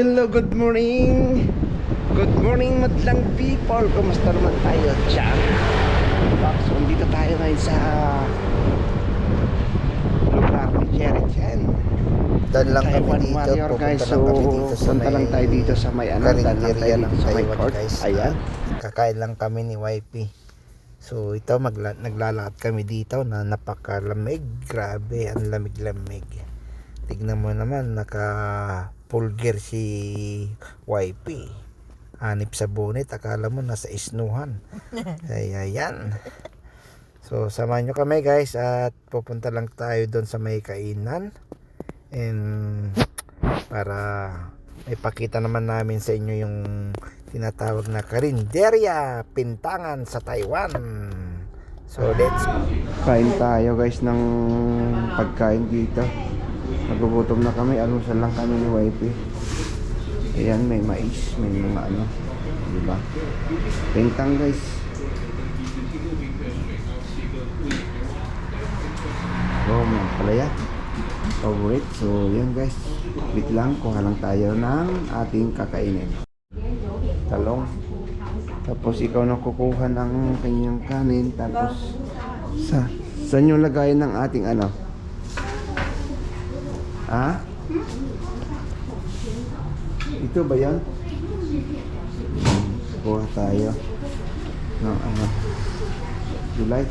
Hello, good morning. Good morning, madlang people. Kumusta naman tayo dyan? So, dito tayo ngayon sa lugar ni Jerry Chen. Dan lang kami Taiwan dito, Warrior, guys. So, kami dito sa punta lang tayo dito sa may ano, dan lang tayo dito sa may court. guys. Ayan. Kakain lang kami ni YP. So ito magla- naglalakad kami dito na napakalamig. Grabe, ang lamig-lamig. Tignan mo naman, naka full gear si YP. Hanip sa bonnet, akala mo nasa isnuhan. Kaya yan. So samahan nyo kami guys at pupunta lang tayo doon sa may kainan. And para ipakita naman namin sa inyo yung tinatawag na karinderya pintangan sa Taiwan. So let's Kain tayo guys ng pagkain dito. Nagugutom na kami. Alusan lang kami ni YP. Ayan, may mais. May mga ano. Diba? Pintang guys. Oh, mga palaya. Favorite. So, yan guys. Wait lang. Kuha lang tayo ng ating kakainin. Talong. Tapos ikaw na kukuha ng kanyang kanin. Tapos sa saan yung lagayan ng ating ano? Ha? Ito ba yan? Kuha tayo ng ano? July.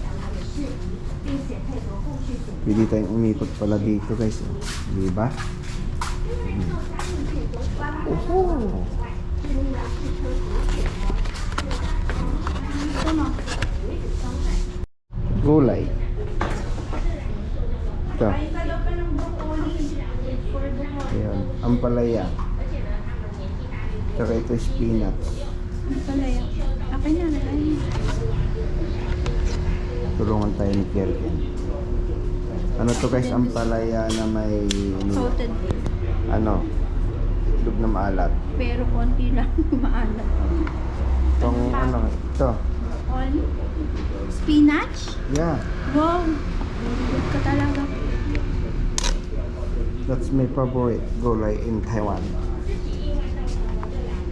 Pwede tayong umikot pala dito guys. Di ba? Hmm. Ampalaya. Tsaka ito spinach. Palaya. Akin na, nakain. Tulungan tayo ni Kerken. Ano to guys? Ampalaya na may Coated. ano? Itlog na maalat. Pero konti lang maalat. Itong ano? Ito. All spinach? Yeah. Wow! Good ka talaga. That's my favorite gulay in Taiwan.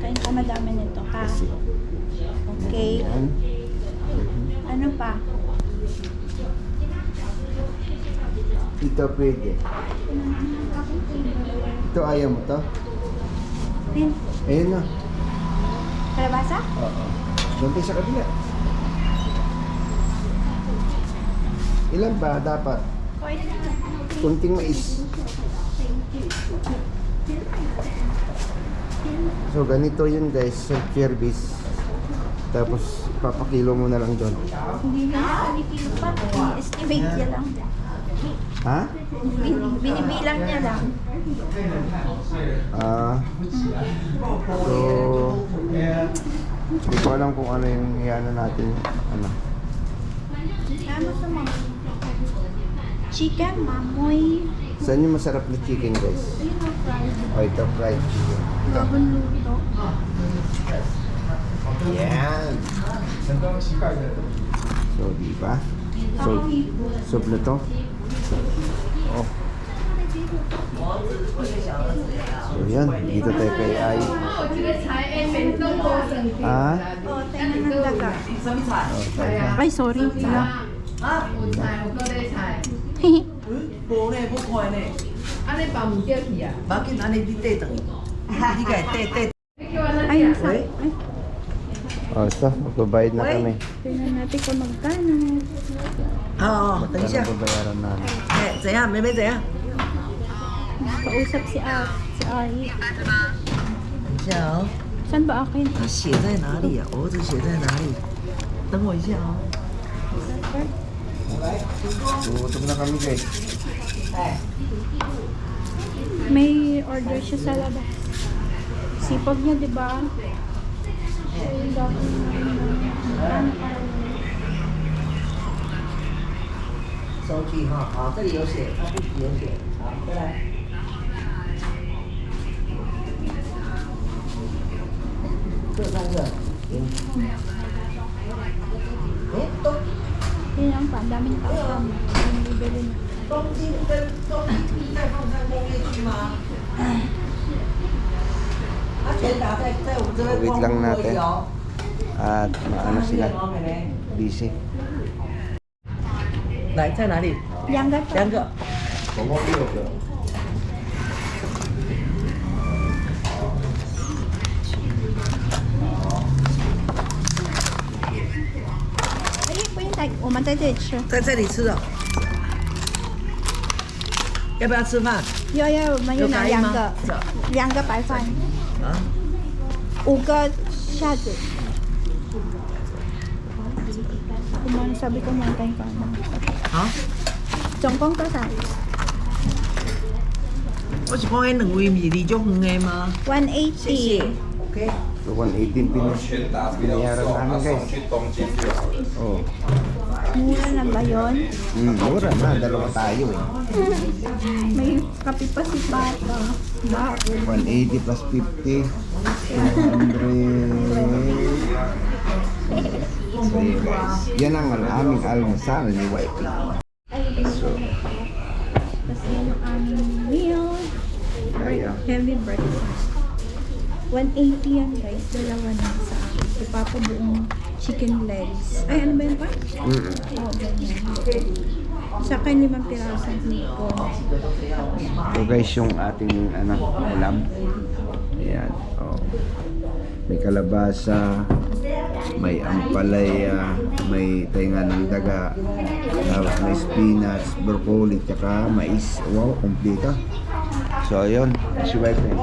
Kain ka madami nito, ha? Kasi. Okay. Ayan. Ano pa? Ito pwede. Ito ayaw mo to? Pin. Ayun na. Kalabasa? Oo. Doon tayo sa kabila. Ilan ba dapat? Kunting mais. So ganito yun guys sa Kirby's. Tapos papakilo mo na lang doon. Hindi na kinikilo pa. I-estimate niya lang. Ha? Bin- binibilang niya lang. Ah. so hindi ko alam kung ano yung iano natin. Ano. Ano sa mga? Chicken, mamoy. Saan yung masarap na chicken, guys? Oh, ito, fried chicken. Ito. Yan. So, di ba? So, soup na to? Oh. So, yan. Dito tayo kay Ai. Ah? Oh, tayo Ay, sorry. Ah. Diba? Hehehe. Diba? 无呢，不看呢。安尼包唔叫去啊？无要紧，安尼你缀等伊，你家缀缀。 Ay, nasa. Ay, Oh, ito. Magbabayad na kami. tingnan natin kung magkano. 哦，等一 Ano 下， babayaran namin? 哎，怎样？妹妹怎样？ Kausap si A, si Ai. 等一下哦， Saan ba akin? 它写在哪里啊？儿子写在哪里？等我一下哦。 Gutom na kami guys. May order siya sa labas. Sipag niya, di ba? Ay, dami na. Ano pa? 收据哈，好，这里有写，它不有写，好，过来。这三个，嗯， pa. Ang daming tao pa. Ang bibili na. So, wait lang natin. At maano sila. Busy. Nai, sa nari? Yang ga. Yang ga. 在，我们在这里吃。在这里吃的。要不要吃饭？要要，我们有拿两个两个白饭，啊？五个虾子。Kumano sabi ko mga tayo ka hả? Tổng cộng có sao? 我是讲迄两位毋是离足远的吗？180. OK。So 118 pin binayaran namin guys. Oh. Mura na ba yun? Mm, mura na, dalawa tayo eh. May kape pa si Papa. Bakit? 180 plus 50, 200. So yun guys, yan ang aming almusal ni YP. So, Tapos yan yung aming meal. Heavy breakfast. 180 yan guys. Dalawa na sa akin. Si Papa buong chicken legs. Ay, ano ba yun pa? mm Oo, ganyan. Sa akin, limang piraso ng hipon. So guys, yung ating ano, ulam. Ayan. Oh. May kalabasa, may ampalaya, may tainga ng daga, tapos may spinach, broccoli, tsaka mais. Wow, kompleto. So, ayun. Si wife eh.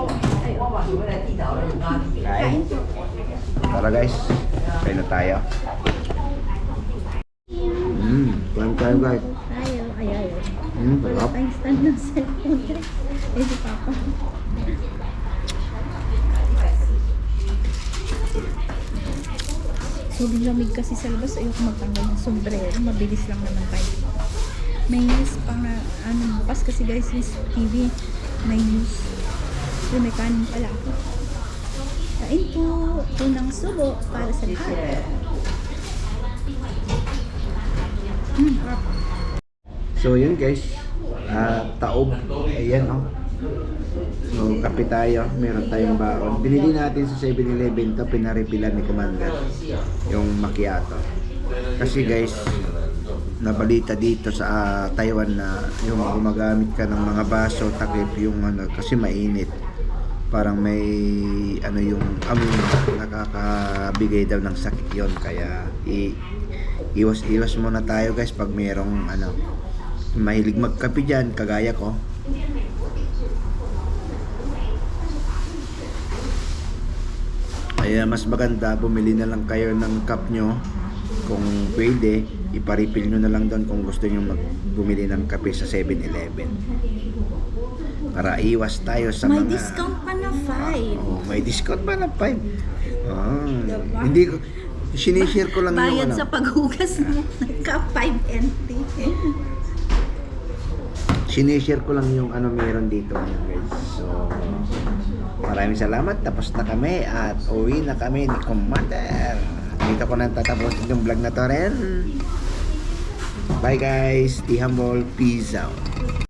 Kain. Tara guys, kain na tayo. Mmm, kain tayo guys. Ayaw, ayaw, ayaw. Mmm, Wala sarap. tayong stand ng cellphone. Eh, si Papa. Sobrang lamig kasi sa labas. Ayoko magtanggal ng sombrero. Mabilis lang naman tayo. May news pa na, ano, bukas kasi guys, yung TV, may news. Yung may kanin pala ako. Kain po, unang subo para sa lahat. Harap. So yun guys, ah taob, ayan oh. So kape tayo, meron tayong baon. Binili natin sa 7-Eleven to, pinaripilan ni Commander, yung macchiato. Kasi guys, nabalita dito sa ah, Taiwan na yung gumagamit ka ng mga baso, takip yung ano, kasi mainit. Parang may ano yung amoy nakakabigay daw ng sakit yon kaya i iwas-iwas muna tayo guys pag merong ano mahilig magkape dyan kagaya ko. Kaya mas maganda bumili na lang kayo ng cup nyo. Kung pwede iparipil nyo na lang doon kung gusto nyo mag bumili ng kape sa 7-Eleven para iwas tayo sa May mga discount pa 5. Oh, may discount ba na 5? Ah, hindi ko sinishare ko lang yung Bayad ano. sa paghugas mo. Ka 5 NT. sinishare ko lang yung ano meron dito ngayon guys. So, maraming salamat. Tapos na kami at uwi na kami ni Commander. Dito ko na tatapusin yung vlog na to rin. Bye guys. Stay humble. Peace out.